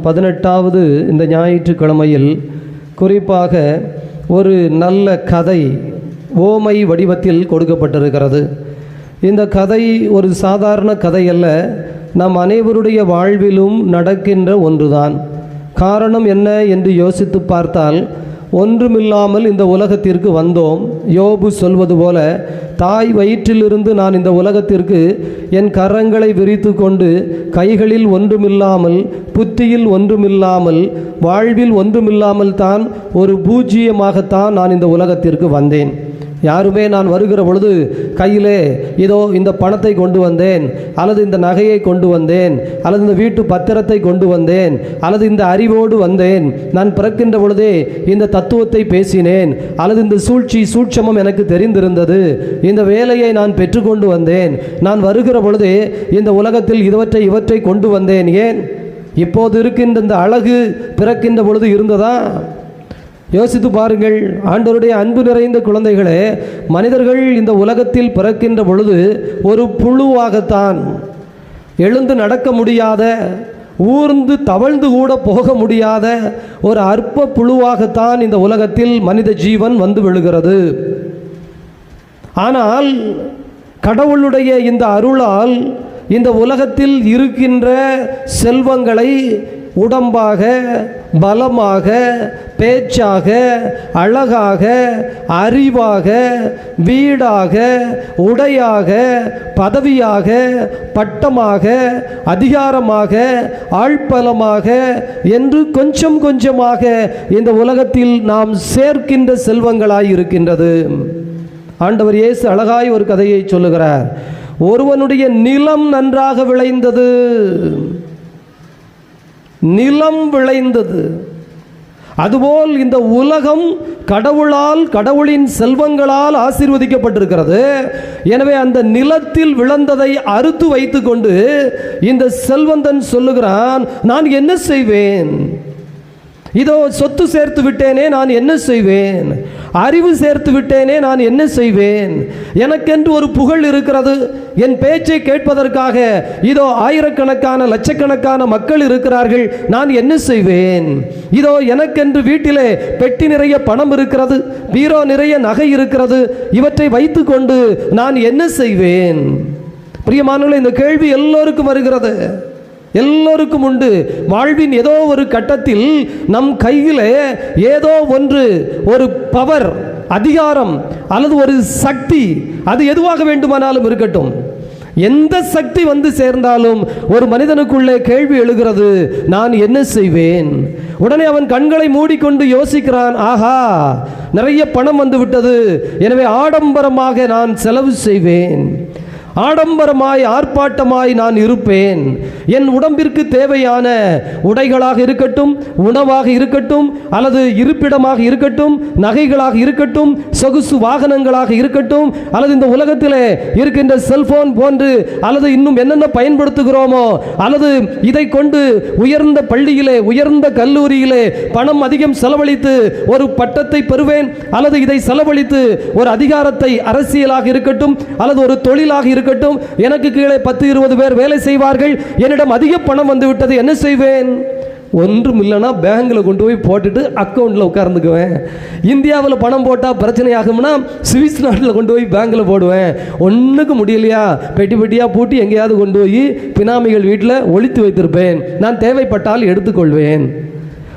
பதினெட்டாவது இந்த ஞாயிற்றுக்கிழமையில் குறிப்பாக ஒரு நல்ல கதை ஓமை வடிவத்தில் கொடுக்கப்பட்டிருக்கிறது. இந்த கதை ஒரு சாதாரண கதை அல்ல. நம் அனைவருடைய வாழ்விலும் நடக்கின்ற ஒன்றுதான். காரணம் என்ன என்று யோசித்து பார்த்தால் ஒன்றுமில்லாமல் இந்த உலகத்திற்கு வந்தோம். யோபு சொல்வது போல தாய் வயிற்றிலிருந்து நான் இந்த உலகத்திற்கு என் கரங்களை விரித்து கொண்டு கைகளில் ஒன்றுமில்லாமல் புத்தியில் ஒன்றுமில்லாமல் வாழ்வில் ஒன்றுமில்லாமல் தான் ஒரு பூஜ்ஜியமாகத்தான் நான் இந்த உலகத்திற்கு வந்தேன். யாருமே நான் வருகிற பொழுது கையிலே இதோ இந்த பணத்தை கொண்டு வந்தேன் அல்லது இந்த நகையை கொண்டு வந்தேன் அல்லது இந்த வீட்டு பத்திரத்தை கொண்டு வந்தேன் அல்லது இந்த அறிவோடு வந்தேன். நான் பிறக்கின்ற பொழுதே இந்த தத்துவத்தை பேசினேன் அல்லது இந்த சூழ்ச்சி சூட்சமம் எனக்கு தெரிந்திருந்தது. இந்த வேலையை நான் பெற்றுக்கொண்டு வந்தேன். நான் வருகிற பொழுதே இந்த உலகத்தில் இவற்றை இவற்றை கொண்டு வந்தேன். ஏன்? இப்போது இருக்கின்ற இந்த அழகு பிறக்கின்ற பொழுது இருந்ததா? யோசித்து பாருங்கள் ஆண்டவருடைய அன்பு நிறைந்த குழந்தைகளே மனிதர்கள் இந்த உலகத்தில் பிறக்கின்ற பொழுது ஒரு புழுவாகத்தான் எழுந்து நடக்க முடியாத ஊர்ந்து தவழ்ந்து கூட போக முடியாத ஒரு அற்ப புழுவாகத்தான் இந்த உலகத்தில் மனித ஜீவன் வந்து விழுகிறது. ஆனால் கடவுளுடைய இந்த அருளால் இந்த உலகத்தில் இருக்கின்ற செல்வங்களை உடம்பாக பலமாக பேச்சாக அழகாக அறிவாக வீடாக உடையாக பதவியாக பட்டமாக அதிகாரமாக ஆழ்பலமாக என்று கொஞ்சம் கொஞ்சமாக இந்த உலகத்தில் நாம் சேர்க்கின்ற செல்வங்களாய் இருக்கின்றது. ஆண்டவர் இயேசு அழகாய் ஒரு கதையை சொல்லுகிறார். ஒருவனுடைய நிலம் நன்றாக விளைந்தது. நிலம் விளைந்தது. அதுபோல் இந்த உலகம் கடவுளால் கடவுளின் செல்வங்களால் ஆசீர்வதிக்கப்பட்டிருக்கிறது. எனவே அந்த நிலத்தில் விழுந்ததை அறுத்து வைத்துக்கொண்டு இந்த செல்வந்தன் சொல்லுகிறான் நான் என்ன செய்வேன்? இதோ சொத்து சேர்த்து விட்டேனே நான் என்ன செய்வேன்? அறிவு சேர்த்து விட்டேனே நான் என்ன செய்வேன்? எனக்கென்று ஒரு புகழ் இருக்கிறது. என் பேச்சை கேட்பதற்காக இதோ ஆயிரக்கணக்கான லட்சக்கணக்கான மக்கள் இருக்கிறார்கள். நான் என்ன செய்வேன்? இதோ எனக்கென்று வீட்டிலே பெட்டி நிறைய பணம் இருக்கிறது பீரோ நிறைய நகை இருக்கிறது. இவற்றை வைத்துக்கொண்டு நான் என்ன செய்வேன்? பிரியமானவர்களே இந்த கேள்வி எல்லோருக்கும் வருகிறது. எல்லோருக்கும் உண்டு. வாழ்வின் ஏதோ ஒரு கட்டத்தில் நம் கையில் ஏதோ ஒன்று ஒரு பவர் அதிகாரம் அல்லது ஒரு சக்தி அது எதுவாக வேண்டுமானாலும் இருக்கட்டும். எந்த சக்தி வந்து சேர்ந்தாலும் ஒரு மனிதனுக்குள்ளே கேள்வி எழுகிறது நான் என்ன செய்வேன்? உடனே அவன் கண்களை மூடிக்கொண்டு யோசிக்கிறான் ஆஹா நிறைய பணம் வந்து விட்டது எனவே ஆடம்பரமாக நான் செலவு செய்வேன். ஆடம்பரமாய் ஆர்ப்பாட்டமாய் நான் இருப்பேன். என் உடம்பிற்கு தேவையான உடைகளாக இருக்கட்டும் உணவாக இருக்கட்டும் அல்லது இருப்பிடமாக இருக்கட்டும் நகைகளாக இருக்கட்டும் சொகுசு வாகனங்களாக இருக்கட்டும் அல்லது இந்த உலகத்திலே இருக்கின்ற செல்போன் போன்று அல்லது இன்னும் என்னென்ன பயன்படுத்துகிறோமோ அல்லது இதை கொண்டு உயர்ந்த பள்ளியிலே உயர்ந்த கல்லூரியிலே பணம் அதிகம் செலவழித்து ஒரு பட்டத்தை பெறுவேன் அல்லது இதை செலவழித்து ஒரு அதிகாரத்தை அரசியலாக இருக்கட்டும் அல்லது ஒரு தொழிலாக இருக்கட்டும் எனக்கு கீழே பத்து இருபது பேர் வேலை செய்வார்கள். என்னிடம் அதிக பணம் வந்துவிட்டது என்ன செய்வேன்? ஒன்றும் இல்லைன்னா பேங்கில் கொண்டு போய் போட்டுட்டு அக்கௌண்ட்டில் உட்கார்ந்துக்குவேன். இந்தியாவில் பணம் போட்டால் பிரச்சனை ஆகும்னா சுவிஸ் நாட்டில் கொண்டு போய் பேங்கில் போடுவேன். ஒன்றுக்கு முடியலையா? பெட்டி பெட்டியாக பூட்டி எங்கேயாவது கொண்டு போய் பினாமிகள் வீட்டில் ஒழித்து வைத்திருப்பேன். நான் தேவைப்பட்டால் எடுத்துக்கொள்வேன்.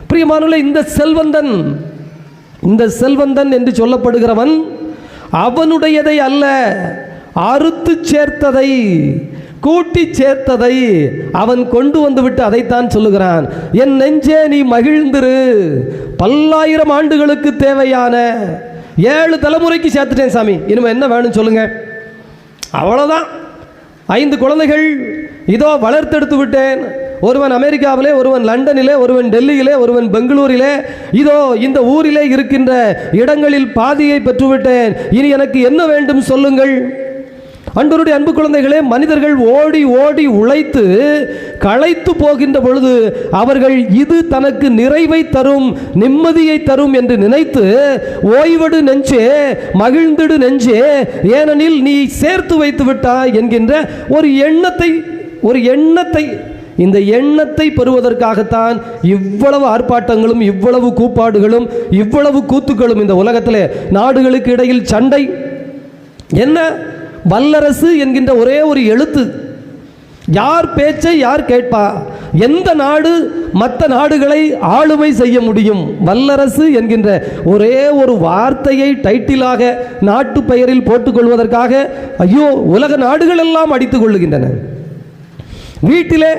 பிரியமானவர்களே இந்த செல்வந்தன் இந்த செல்வந்தன் என்று சொல்லப்படுகிறவன் அவனுடையதை அல்ல. அறுத்து சேர்த்ததை கூட்டி சேர்த்ததை அவன் கொண்டு வந்து விட்டு அதைத்தான் சொல்லுகிறான். என் நெஞ்சே நீ மகிழ்ந்திரு. பல்லாயிரம் ஆண்டுகளுக்கு தேவையான ஏழு தலைமுறைக்கு சேர்த்துட்டேன் சாமி. இனிமே என்ன வேணும் சொல்லுங்க. அவ்வளோதான் ஐந்து குழந்தைகள் இதோ வளர்த்தெடுத்து விட்டேன். ஒருவன் அமெரிக்காவிலே ஒருவன் லண்டனிலே ஒருவன் டெல்லியிலே ஒருவன் பெங்களூரிலே. இதோ இந்த ஊரிலே இருக்கின்ற இடங்களில் பாதியை பெற்றுவிட்டேன். இனி எனக்கு என்ன வேண்டும் சொல்லுங்கள். அன்பருடைய அன்பு குழந்தைகளே மனிதர்கள் ஓடி ஓடி உழைத்து களைத்து போகின்ற பொழுது அவர்கள் இது தனக்கு நிறைவை தரும் நிம்மதியை தரும் என்று நினைத்து ஓய்வடு நெஞ்சே மகிழ்ந்திடு நெஞ்சே ஏனெனில் நீ சேர்த்து வைத்து விட்டாய் என்கின்ற ஒரு எண்ணத்தை ஒரு எண்ணத்தை இந்த எண்ணத்தை பெறுவதற்காகத்தான் இவ்வளவு ஆர்ப்பாட்டங்களும் இவ்வளவு கூப்பாடுகளும் இவ்வளவு கூத்துக்களும் இந்த உலகத்திலே நாடுகளுக்கு இடையில் சண்டை. என்ன? வல்லரசு என்கின்ற ஒரே ஒரு எழுத்து. யார் பேச்சை யார் கேட்பா? எந்த நாடு மற்ற நாடுகளை ஆளுமை செய்ய முடியும்? வல்லரசு என்கின்ற ஒரே ஒரு வார்த்தையை டைட்டிலாக நாட்டு பெயரில் போட்டுக்கொள்வதற்காக ஐயோ உலக நாடுகள் எல்லாம் அடித்துக் கொள்ளுகின்றன. வீட்டிலே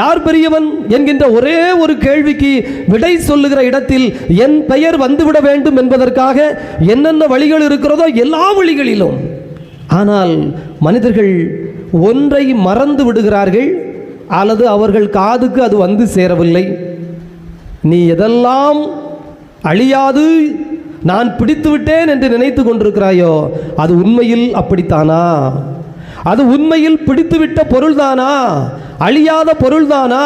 யார் பெரியவன் என்கின்ற ஒரே ஒரு கேள்விக்கு விடை சொல்லுகிற இடத்தில் என் பெயர் வந்துவிட வேண்டும் என்பதற்காக என்னென்ன வழிகள் இருக்கிறதோ எல்லா வழிகளிலும் ஆனால் மனிதர்கள் ஒன்றை மறந்து விடுகிறார்கள் அல்லது அவர்கள் காதுக்கு அது வந்து சேரவில்லை. நீ எதெல்லாம் அழியாது நான் பிடித்து விட்டேன் என்று நினைத்து கொண்டிருக்கிறாயோ அது உண்மையில் அப்படித்தானா? அது உண்மையில் பிடித்துவிட்ட பொருள்தானா? அழியாத பொருள்தானா?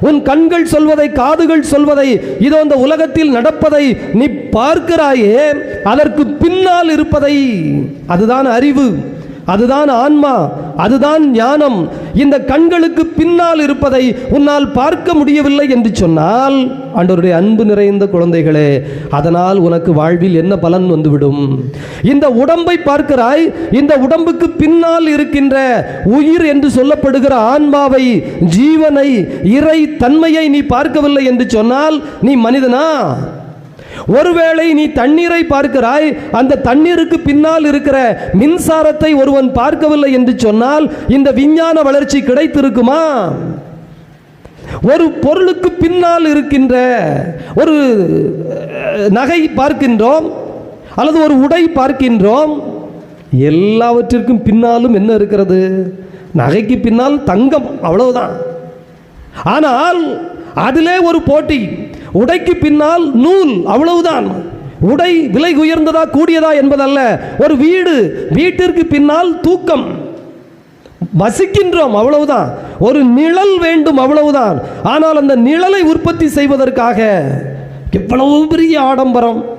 உன் கண்கள் சொல்வதை காதுகள் சொல்வதை இதோ இந்த உலகத்தில் நடப்பதை நீ பார்க்கிறாயே அதற்கு பின்னால் இருப்பதை. அதுதான் அறிவு. அதுதான் ஆன்மா அதுதான் ஞானம். இந்த கண்களுக்கு பின்னால் இருப்பதை உன்னால் பார்க்க முடியவில்லை என்று சொன்னால் அன்றருடைய அன்பு நிறைந்த குழந்தைகளே அதனால் உனக்கு வாழ்வில் என்ன பலன் வந்துவிடும்? இந்த உடம்பை பார்க்கிறாய் இந்த உடம்புக்கு பின்னால் இருக்கின்ற உயிர் என்று சொல்லப்படுகிற ஆன்மாவை ஜீவனை இறை தன்மையை நீ பார்க்கவில்லை என்று சொன்னால் நீ மனிதனா? ஒருவேளை நீ தண்ணீரை பார்க்கிறாய் அந்த தண்ணீருக்கு பின்னால் இருக்கிற மின்சாரத்தை ஒருவன் பார்க்கவில்லை என்று சொன்னால் இந்த விஞ்ஞான வளர்ச்சி கிடைத்திருக்குமா? ஒரு பொருளுக்கு பின்னால் இருக்கின்ற ஒரு நகை பார்க்கின்றோம் அல்லது ஒரு உடை பார்க்கின்றோம் எல்லாவற்றிற்கும் பின்னாலும் என்ன இருக்கிறது? நகைக்கு பின்னால் தங்கம் அவ்வளவுதான். ஆனால் அதிலே ஒரு போட்டி. உடைக்கு பின்னால் நூல் அவ்வளவுதான். உடை விலை உயர்ந்ததா கூடியதா என்பதல்ல. ஒரு வீடு வீட்டிற்கு பின்னால் தூக்கம். வசிக்கின்றோம் அவ்வளவுதான். ஒரு நிழல் வேண்டும் அவ்வளவுதான். ஆனால் அந்த நிழலை உற்பத்தி செய்வதற்காக எவ்வளவு பெரிய ஆடம்பரம்.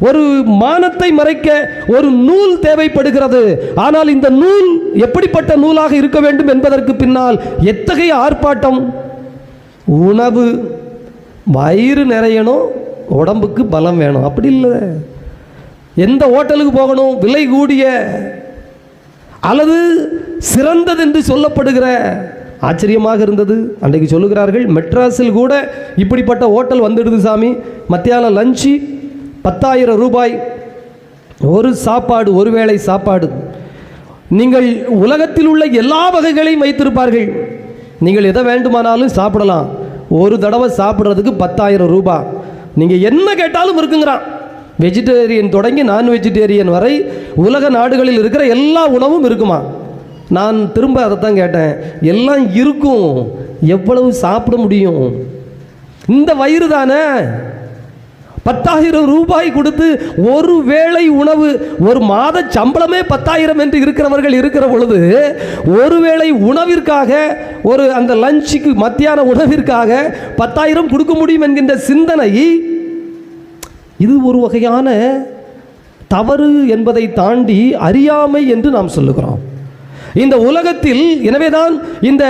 ஒரு மானத்தை மறைக்க ஒரு நூல் தேவைப்படுகிறது. ஆனால் இந்த நூல் எப்படிப்பட்ட நூலாக இருக்க வேண்டும் என்பதற்கு பின்னால் எத்தகைய ஆர்ப்பாட்டம்? உணவு. வயிறு நிறையணும் உடம்புக்கு பலம் வேணும். அப்படி இல்லை. எந்த ஹோட்டலுக்கு போகணும்? விலை கூடிய அல்லது சிறந்தது என்று சொல்லப்படுகிற ஆச்சரியமாக இருந்தது. அன்றைக்கு சொல்லுகிறார்கள் மெட்ராஸில் கூட இப்படிப்பட்ட ஹோட்டல் வந்துடுது சாமி. மத்தியானம் லஞ்சு பத்தாயிரம் ரூபாய். ஒரு சாப்பாடு ஒரு வேளை சாப்பாடு. நீங்கள் உலகத்தில் உள்ள எல்லா வகைகளையும் வைத்திருப்பார்கள். நீங்கள் எதை வேண்டுமானாலும் சாப்பிடலாம். ஒரு தடவை சாப்பிட்றதுக்கு பத்தாயிரம் ரூபாய் நீங்கள் என்ன கேட்டாலும் இருக்குங்கிறான். வெஜிடேரியன் தொடங்கி நான் வெஜிடேரியன் வரை உலக நாடுகளில் இருக்கிற எல்லா உணவும் இருக்குமா? நான் திரும்ப அதைத்தான் கேட்டேன். எல்லாம் இருக்கும். எவ்வளவு சாப்பிட முடியும்? இந்த வயிறு தானே? பத்தாயிரம் ரூபாய் கொடுத்து ஒரு வேளை உணவு ஒரு மாத சம்பளமே பத்தாயிரம் என்று இருக்கிறவர்கள் இருக்கிற பொழுது ஒரு வேளை உணவிற்காக ஒரு அந்த லஞ்சுக்கு மத்தியான உணவிற்காக பத்தாயிரம் கொடுக்க முடியும் என்கின்ற சிந்தனை இது ஒரு வகையான தவறு என்பதை தாண்டி அறியாமை என்று நாம் சொல்லுகிறோம். இந்த உலகத்தில் எனவேதான் இந்த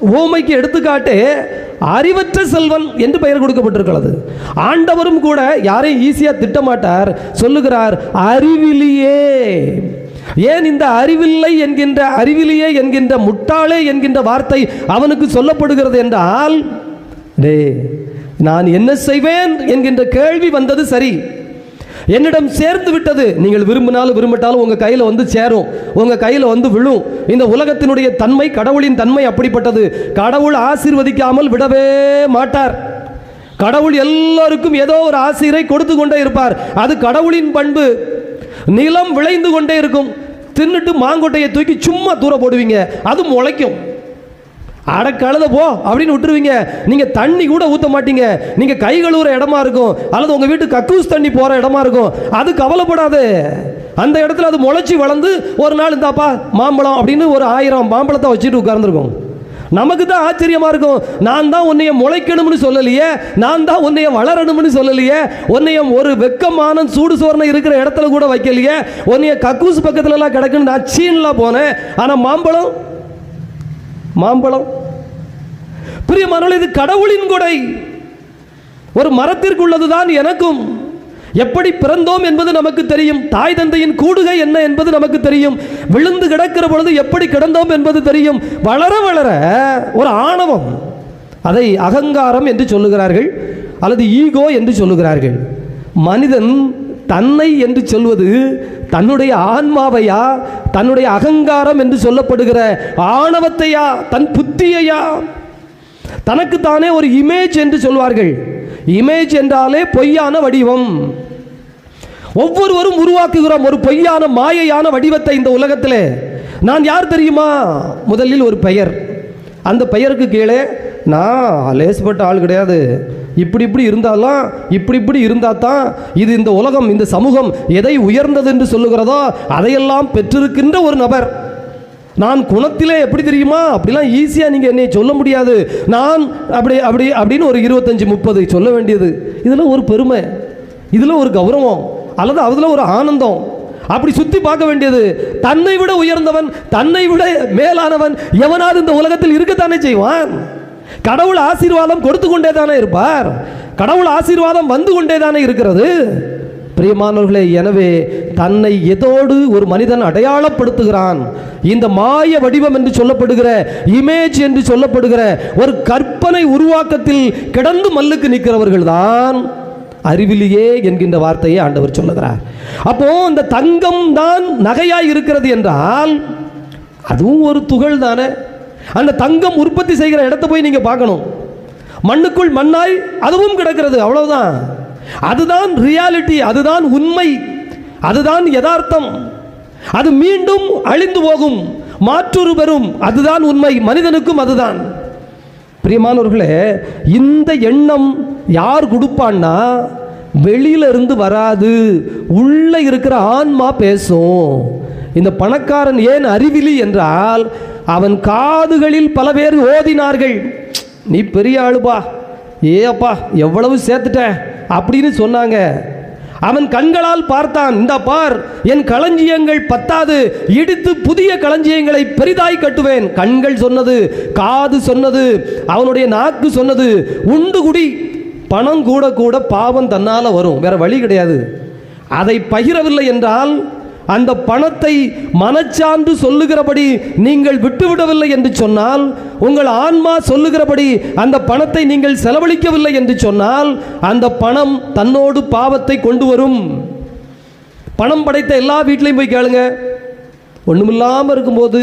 ஓமைக்கு எடுத்துக்காட்டு அறிவற்ற செல்வன் என்று பெயர் கொடுக்கப்பட்டிருக்கிறது. ஆண்டவரும் கூட யாரையும் ஈஸியாக திட்டமாட்டார். சொல்லுகிறார் அறிவிலியே. ஏன் இந்த அறிவில்லை என்கின்ற அறிவிலியே என்கின்ற முட்டாளே என்கின்ற வார்த்தை அவனுக்கு சொல்லப்படுகிறது என்றால் டே நான் என்ன செய்வேன்? என்கின்ற கேள்வி வந்தது சரி. என்னிடம் சேர்ந்து விட்டது. நீங்கள் விரும்பினாலும் விரும்பிட்டாலும் உங்கள் கையில் வந்து சேரும். உங்கள் கையில் வந்து விழும். இந்த உலகத்தினுடைய தன்மை கடவுளின் தன்மை அப்படிப்பட்டது. கடவுள் ஆசீர்வதிக்காமல் விடவே மாட்டார். கடவுள் எல்லோருக்கும் ஏதோ ஒரு ஆசிரை கொடுத்து கொண்டே இருப்பார். அது கடவுளின் பண்பு. நிலம் விளைந்து கொண்டே இருக்கும். தின்னுட்டு மாங்கொட்டையை தூக்கி சும்மா தூர போடுவீங்க. அது முளைக்கும். அட கழுத போ அப்படின்னு விட்டுருவீங்க. நீங்கள் தண்ணி கூட ஊற்ற மாட்டீங்க. நீங்கள் கை கழுவுற இடமா இருக்கும். அல்லது உங்கள் வீட்டு கக்கூஸ் தண்ணி போகிற இடமா இருக்கும். அது கவலைப்படாது. அந்த இடத்துல அது முளைச்சி வளர்ந்து ஒரு நாள் இந்தாப்பா மாம்பழம் அப்படின்னு ஒரு ஆயிரம் மாம்பழத்தை வச்சுட்டு உட்கார்ந்துருக்கும். நமக்கு தான் ஆச்சரியமா இருக்கும். நான் தான் உன்னைய முளைக்கணும்னு சொல்லலையே. நான் தான் உன்னைய வளரணும்னு சொல்லலையே. உன்னைய ஒரு வெக்கமான சூடு சோரணை இருக்கிற இடத்துல கூட வைக்கலையே. உன்னைய கக்கூஸ் பக்கத்துல எல்லாம் கிடக்குன்னு நான் சீன்லாம் போனேன். ஆனா மாம்பழம் மாம்பழம். பிரியமானவர்கள் இது கடவுளின் கொடை. ஒரு மரத்திற்குள்ளதுதான் எனக்கும். எப்படி பிறந்தோம் என்பது நமக்கு தெரியும். தாய் தந்தையின் கூடுகை என்ன என்பது நமக்கு தெரியும். விழுந்து கிடக்கிற பொழுது எப்படி கிடந்தோம் என்பது தெரியும். வளர வளர ஒரு ஆணவம். அதை அகங்காரம் என்று சொல்லுகிறார்கள் அல்லது ஈகோ என்று சொல்லுகிறார்கள். மனிதன் தன்னை என்று சொல்வது தன்னுடைய ஆன்மாவையா தன்னுடைய அகங்காரம் என்று சொல்லப்படுகிற ஆணவத்தையா தன் புத்தியையா? தனக்குத்தானே ஒரு இமேஜ் என்று சொல்வார்கள். இமேஜ் என்றாலே பொய்யான வடிவம். ஒவ்வொருவரும் உருவாக்குகிறோம் ஒரு பொய்யான மாயையான வடிவத்தை இந்த உலகத்திலே. நான் யார் தெரியுமா? முதலில் ஒரு பெயர். அந்த பெயருக்கு கீழே நான் லேசுப்பட்ட ஆள் கிடையாது. இப்படி இப்படி இருந்தாலாம் இப்படி இப்படி இருந்தால் தான் இது இந்த உலகம் இந்த சமூகம் எதை உயர்ந்தது என்று சொல்லுகிறதோ அதையெல்லாம் பெற்றிருக்கின்ற ஒரு நபர். நான் குணத்திலே எப்படி தெரியுமா? அப்படிலாம் ஈஸியாக நீங்கள் என்னை சொல்ல முடியாது. நான் அப்படி அப்படி அப்படின்னு ஒரு இருபத்தஞ்சி முப்பது சொல்ல வேண்டியது. இதில் ஒரு பெருமை. இதில் ஒரு கௌரவம். அல்லது அதில் ஒரு ஆனந்தம். அப்படி சுற்றி பார்க்க வேண்டியது. தன்னை விட உயர்ந்தவன் தன்னை விட மேலானவன் எவனாவது இந்த உலகத்தில் இருக்கத்தானே செய்வான்? கடவுள் ஆசீர்வாதம் கொடுத்து கொண்டே தானே இருப்பார்? கடவுள் ஆசீர்வாதம் வந்து கொண்டே தானே இருக்கிறது? பிரியமானவர்களே எனவே தன்னை எதோடு ஒரு மனிதன் அடையாளப்படுத்துகிறான்? இந்த மாய வடிவம் என்று சொல்லப்படுகிற இமேஜ் என்று சொல்லப்படுகிற ஒரு கற்பனை உருவாக்கத்தில் கிடந்து மல்லுக்கு நிற்கிறவர்கள் தான் அறிவிலியே என்கின்ற வார்த்தையை ஆண்டவர் சொல்லுகிறார். அப்போ இந்த தங்கம் தான் நகையாய் இருக்கிறது என்றால் அதுவும் ஒரு துகள் தானே அந்த தங்கம் உற்பத்தி செய்கிற இடத்த போய் நீங்கள் பார்க்கணும். மண்ணுக்குள் மண்ணாய் அதுவும் கிடக்கிறது அவ்வளவுதான். அதுதான் ரியாலிட்டி அதுதான் உண்மை அதுதான் யதார்த்தம். அது மீண்டும் அழிந்து போகும் மாற்றுரு பெறும் அதுதான் உண்மை மனிதனுக்கும் அதுதான். பிரியமானவர்களே இந்த எண்ணம் யார் கொடுப்பான்னா வெளியில இருந்து வராது உள்ள இருக்கிற ஆன்மா பேசும். இந்த பணக்காரன் ஏன் அறிவிலி என்றால் அவன் காதுகளில் பல பேர் ஓதினார்கள். நீ பெரிய ஆளுப்பா. ஏ அப்பா எவ்வளவு சேர்த்துட்ட? அப்படின்னு சொன்னாங்க. அவன் கண்களால் பார்த்தான் இந்த பார் என் களஞ்சியங்கள் பத்தாது இடித்து புதிய களஞ்சியங்களை பெரிதாய் கட்டுவேன். கண்கள் சொன்னது காது சொன்னது அவனுடைய நாக்கு சொன்னது உண்டு குடி. பணம் கூட கூட பாவம் தன்னால் வரும் வேற வழி கிடையாது. அதை பகிரவில்லை என்றால் அந்த பணத்தை மனச்சான்று சொல்லுகிறபடி நீங்கள் விட்டுவிடவில்லை என்று சொன்னால் உங்கள் ஆன்மா சொல்லுகிறபடி அந்த பணத்தை நீங்கள் செலவழிக்கவில்லை என்று சொன்னால் அந்த பணம் தன்னோடு பாவத்தை கொண்டு வரும். பணம் படைத்த எல்லா வீட்லையும் போய் கேளுங்க. ஒன்றுமில்லாமல் இருக்கும்போது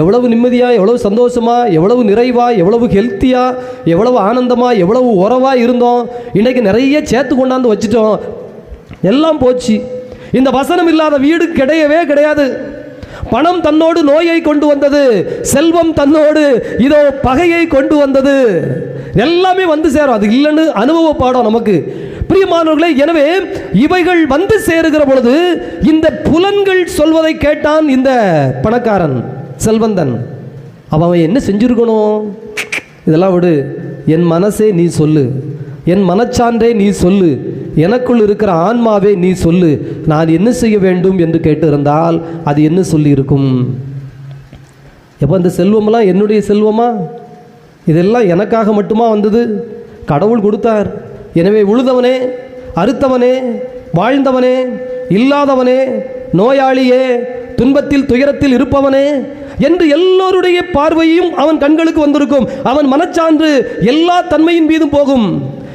எவ்வளவு நிம்மதியாக எவ்வளவு சந்தோஷமா எவ்வளவு நிறைவாக எவ்வளவு ஹெல்த்தியாக எவ்வளவு ஆனந்தமாக எவ்வளவு உறவாக இருந்தோம். இன்றைக்கு நிறைய சேர்த்து கொண்டாந்து வச்சுட்டோம். எல்லாம் போச்சு. இந்த வசனம் இல்லாத வீடு கிடையவே கிடையாது. பணம் தன்னோடு நோயை கொண்டு வந்தது செல்வம் தன்னோடு இதோ பகையை கொண்டு வந்தது. எல்லாமே வந்து சேரும். அது இல்லைன்னு அனுபவ பாடம் நமக்கு. பிரியமானவர்களே எனவே இவைகள் வந்து சேருகிற பொழுது இந்த புலன்கள் சொல்வதை கேட்டான் இந்த பணக்காரன் செல்வந்தன். அவன் அவன் என்ன செஞ்சிருக்கணும்? இதெல்லாம் விடு. என் மனசே நீ சொல்லு. என் மனச்சான்றே நீ சொல்லு. எனக்குள் இருக்கிற ஆன்மாவே நீ சொல்லு. நான் என்ன செய்ய வேண்டும் என்று கேட்டிருந்தால் அது என்ன சொல்லி இருக்கும் எப்போ இந்த செல்வமெல்லாம் என்னுடைய செல்வமா? இதெல்லாம் எனக்காக மட்டுமா வந்தது? கடவுள் கொடுத்தார். எனவே உழுதவனே அறுத்தவனே வாழ்ந்தவனே இல்லாதவனே நோயாளியே துன்பத்தில் துயரத்தில் இருப்பவனே என்று எல்லோருடைய பார்வையும் அவன் கண்களுக்கு வந்திருக்கும். அவன் மனச்சான்று எல்லா தன்மையின் மீதும் போகும்.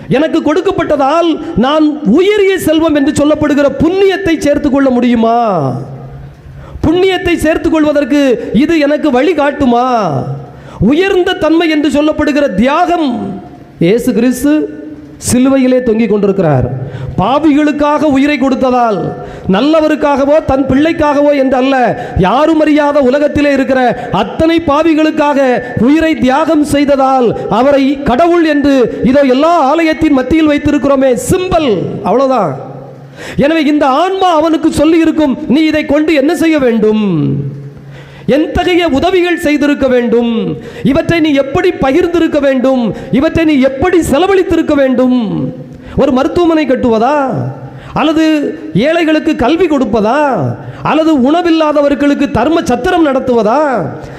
எனக்கு கொடுக்கப்பட்டதால் நான் உயரிய செல்வம் என்று சொல்லப்படுகிற புண்ணியத்தை சேர்த்து கொள்ள முடியுமா? புண்ணியத்தை சேர்த்துக் கொள்வதற்கு இது எனக்கு வழி காட்டுமா? உயர்ந்த தன்மை என்று சொல்லப்படுகிற தியாகம் ஏசு கிறிஸ்து சிலுவையிலே தொங்கிக் கொண்டிருக்கிறார். பாவிகளுக்காக உயிரை கொடுத்ததால் நல்லவருக்காகவோ தன் பிள்ளைக்காகவோ என்று அல்ல யாரும் அறியாத உலகத்திலே இருக்கிற அத்தனை பாவிகளுக்காக உயிரை தியாகம் செய்ததால் அவரை கடவுள் என்று இதோ எல்லா ஆலயத்தின் மத்தியில் வைத்திருக்கிறோமே சிம்பல். அவ்வளவுதான். எனவே இந்த ஆன்மா அவனுக்கு சொல்லி இருக்கும் நீ இதை கொண்டு என்ன செய்ய வேண்டும்? எத்தகைய உதவிகள் செய்திருக்க வேண்டும்? இவற்றை நீ எப்படி பகிர்ந்திருக்க வேண்டும்? இவற்றை நீ எப்படி செலவழித்திருக்க வேண்டும்? ஒரு மருத்துவமனை கட்டுவதா? அல்லது ஏழைகளுக்கு கல்வி கொடுப்பதா? அல்லது உணவில்லாதவர்களுக்கு தர்ம சத்திரம் நடத்துவதா?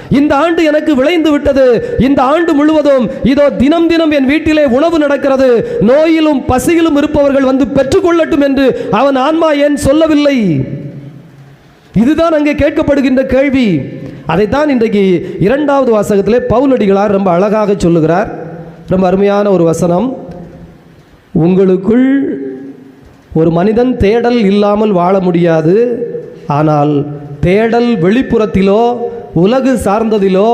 இந்த ஆண்டு எனக்கு விளைந்து விட்டது. இந்த ஆண்டு முழுவதும் இதோ தினம் தினம் என் வீட்டிலே உணவு நடக்கிறது. நோயிலும் பசியிலும் இருப்பவர்கள் வந்து பெற்றுக்கொள்ளட்டும் என்று அவன் ஆன்மா ஏன் சொல்லவில்லை? இதுதான் அங்கே கேட்கப்படுகின்ற கேள்வி. அதைத்தான் இன்றைக்கு இரண்டாவது வாசகத்திலே பவுலடிகளார் ரொம்ப அழகாக சொல்லுகிறார். ரொம்ப அருமையான ஒரு வசனம். உங்களுக்குள் ஒரு மனிதன் தேடல் இல்லாமல் வாழ முடியாது. ஆனால் தேடல் வெளிப்புறத்திலோ உலகு சார்ந்ததிலோ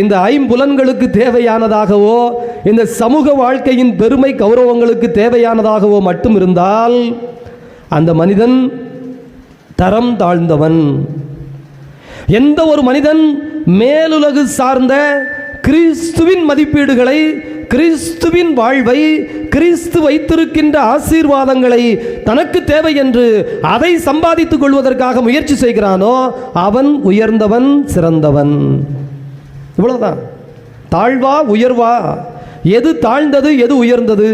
இந்த ஐம்புலன்களுக்கு தேவையானதாகவோ இந்த சமூக வாழ்க்கையின் பெருமை கௌரவங்களுக்கு தேவையானதாகவோ மட்டும் இருந்தால் அந்த மனிதன் தரம் தாழ்ந்தவன். எந்த ஒரு மனிதன் மேலுலகு சார்ந்த கிறிஸ்துவின் மதிப்பீடுகளை கிறிஸ்துவின் வாழ்வை கிறிஸ்து வைத்திருக்கின்ற ஆசீர்வாதங்களை தனக்கு தேவை என்று அதை சம்பாதித்துக் கொள்வதற்காக முயற்சி செய்கிறானோ அவன் உயர்ந்தவன் சிறந்தவன். இவ்வளவுதான். தாழ்வா உயர்வா? எது தாழ்ந்தது எது உயர்ந்தது?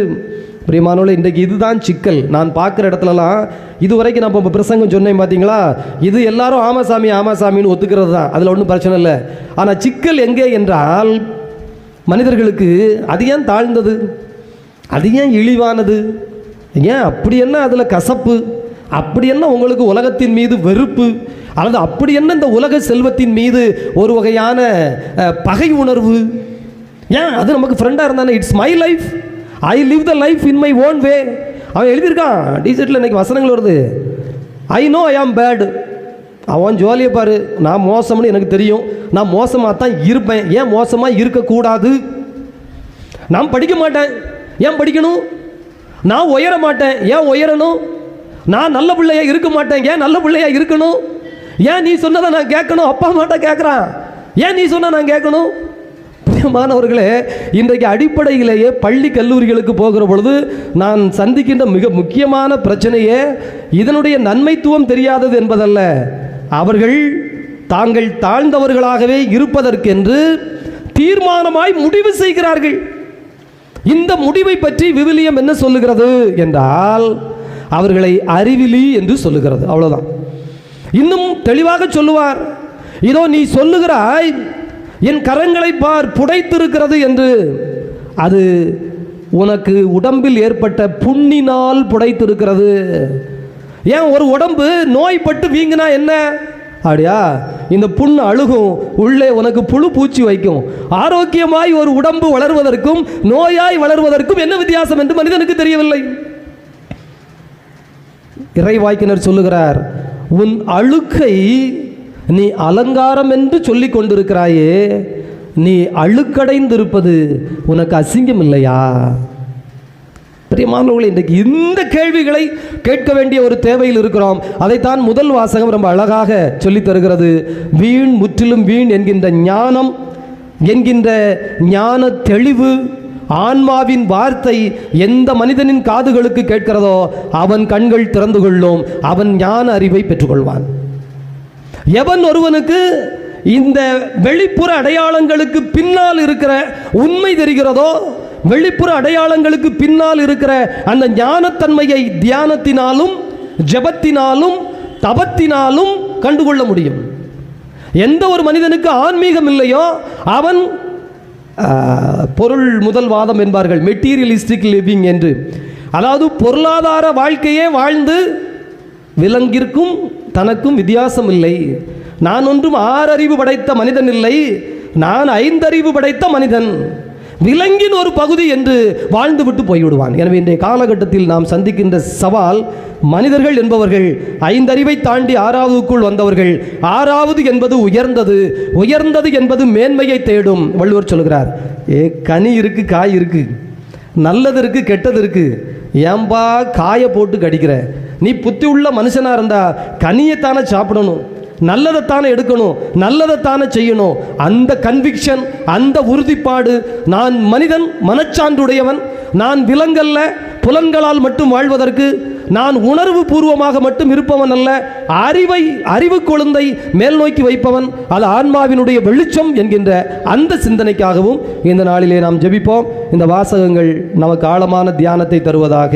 பிரியமானவளே இன்றைக்கு இதுதான் சிக்கல். நான் பார்க்குற இடத்துலலாம் இதுவரைக்கும் நம்ம இப்போ பிரசங்கம் சொன்னேன் பார்த்தீங்களா இது எல்லாரும் ஆமாசாமி ஆமாசாமின்னு ஒத்துக்கிறது தான். அதில் ஒன்றும் பிரச்சனை இல்லை. ஆனால் சிக்கல் எங்கே என்றால் மனிதர்களுக்கு அது ஏன் தாழ்ந்தது? அது ஏன் இழிவானது? ஏன் அப்படி என்ன அதில் கசப்பு? அப்படி என்ன உங்களுக்கு உலகத்தின் மீது வெறுப்பு? அல்லது அப்படி என்ன இந்த உலக செல்வத்தின் மீது ஒரு வகையான பகை உணர்வு ஏன் அது நமக்கு ஃப்ரெண்டாக இருந்தானே? It's my life I live the life in my own way அவன் எழுதியிருக்கான். டிசெட்டில் இன்னைக்கு வசனங்கள் வருது. ஐ நோ ஐ ஆம் பேடு அவன் ஜோலியை பாரு. நான் மோசம்னு எனக்கு தெரியும். நான் மோசமாக தான் இருப்பேன். ஏன் மோசமாக இருக்கக்கூடாது? நான் படிக்க மாட்டேன். ஏன் படிக்கணும்? நான் உயர மாட்டேன். ஏன் உயரணும்? நான் நல்ல பிள்ளையா இருக்க மாட்டேன். ஏன் நல்ல பிள்ளையா இருக்கணும்? ஏன் நீ சொன்னதை நான் கேட்கணும்? அப்பா அம்மாட்ட கேட்குறான். ஏன் நீ சொன்ன நான் கேட்கணும்? பிரியமானவர்களே இன்றைக்கு அடிப்படையிலேயே பள்ளி கல்லூரிகளுக்கு போகிற பொழுது நான் சந்திக்கின்ற மிக முக்கியமான பிரச்சனையே இதனுடைய நன்மைத்துவம் தெரியாதது என்பதல்ல. அவர்கள் தாங்கள் தாழ்ந்தவர்களாகவே இருப்பதற்கென்று தீர்மானமாய் முடிவு செய்கிறார்கள். இந்த முடிவை பற்றி விவிலியம் என்ன சொல்லுகிறது என்றால் அவர்களை அறிவிலி என்று சொல்லுகிறது. அவ்வளவுதான். இன்னும் தெளிவாக சொல்லுவார். இதோ நீ சொல்லுகிறாய் என் கரங்களை பார் புடைத்திருக்கிறது என்று அது உனக்கு உடம்பில் ஏற்பட்ட புண்ணினால் புடைத்திருக்கிறது. ஏன் ஒரு உடம்பு நோய்பட்டு வீங்கினா என்ன? அப்படியா? இந்த புண் அழுகும் உள்ளே உனக்கு புழு பூச்சி வைக்கும். ஆரோக்கியமாய் ஒரு உடம்பு வளர்வதற்கும் நோயாய் வளர்வதற்கும் என்ன வித்தியாசம் என்று மனிதனுக்கு தெரியவில்லை. இறைவாய்க்கினர் சொல்லுகிறார் உன் அழுக்கை நீ அலங்காரம் என்று சொல்லி கொண்டிருக்கிறாயே நீ அழுக்கடைந்திருப்பது உனக்கு அசிங்கம் இல்லையா பிரியமானவர்களே இன்றைக்கு இந்த கேள்விகளை கேட்க வேண்டிய ஒரு தேவையில் இருக்கிறோம். அதைத்தான் முதல் வாசகம் ரொம்ப அழகாக சொல்லித் தருகிறது. வீண் முற்றிலும் வீண் என்கின்ற ஞானம் என்கின்ற ஞான தெளிவு ஆன்மாவின் வார்த்தை எந்த மனிதனின் காதுகளுக்கு கேட்கிறதோ அவன் கண்கள் திறந்து கொள்ளும் அவன் ஞான அறிவை பெற்றுக்கொள்வான். எவன் ஒருவனுக்கு இந்த வெளிப்புற அடையாளங்களுக்கு பின்னால் இருக்கிற உண்மை தெரிகிறதோ வெளிப்புற அடையாளங்களுக்கு பின்னால் இருக்கிற அந்த ஞானத்தன்மையை தியானத்தினாலும் ஜெபத்தினாலும் தபத்தினாலும் கண்டுகொள்ள முடியும். எந்த ஒரு மனிதனுக்கு ஆன்மீகம் இல்லையோ அவன் பொருள் முதல் வாதம் என்பார்கள். மெட்டீரியலிஸ்டிக் லிவிங் என்று. அதாவது பொருளாதார வாழ்க்கையே வாழ்ந்து விலங்கிற்கும் தனக்கும் வித்தியாசம் இல்லை நான் ஒன்றும் ஆறறிவு படைத்த மனிதன் இல்லை நான் ஐந்தறிவு படைத்த மனிதன். விலங்கின் ஒரு பகுதி என்று வாழ்ந்துவிட்டு போய்விடுவான். எனவே இன்றைய காலகட்டத்தில் நாம் சந்திக்கின்ற சவால் மனிதர்கள் என்பவர்கள் ஐந்தறிவை தாண்டி ஆறாவதுக்குள் வந்தவர்கள். ஆறாவது என்பது உயர்ந்தது. உயர்ந்தது என்பது மேன்மையை தேடும் வள்ளுவர் சொல்கிறார் ஏ கனி இருக்கு காய் இருக்கு. நல்லது இருக்கு கெட்டது இருக்கு. ஏம்பா காயை போட்டு கடிக்கிற. நீ புத்தி உள்ள மனுஷனாக இருந்தா கனியைத்தானே சாப்பிடணும் நல்லதைத்தானே எடுக்கணும் நல்லதைத்தானே செய்யணும். அந்த கன்விக்ஷன் அந்த உறுதிப்பாடு நான் மனிதன் மனச்சான்றுடையவன் நான் விலங்கல்ல புலன்களால் மட்டும் வாழ்வதற்கு நான் உணர்வு பூர்வமாக மட்டும் இருப்பவன் அல்ல அறிவை அறிவு கொழுந்தை மேல் நோக்கி வைப்பவன் அது ஆன்மாவினுடைய வெளிச்சம் என்கின்ற அந்த சிந்தனைக்காகவும் இந்த நாளிலே நாம் ஜெபிப்போம். இந்த வாசகங்கள் நமக்கு ஆழமான தியானத்தை தருவதாக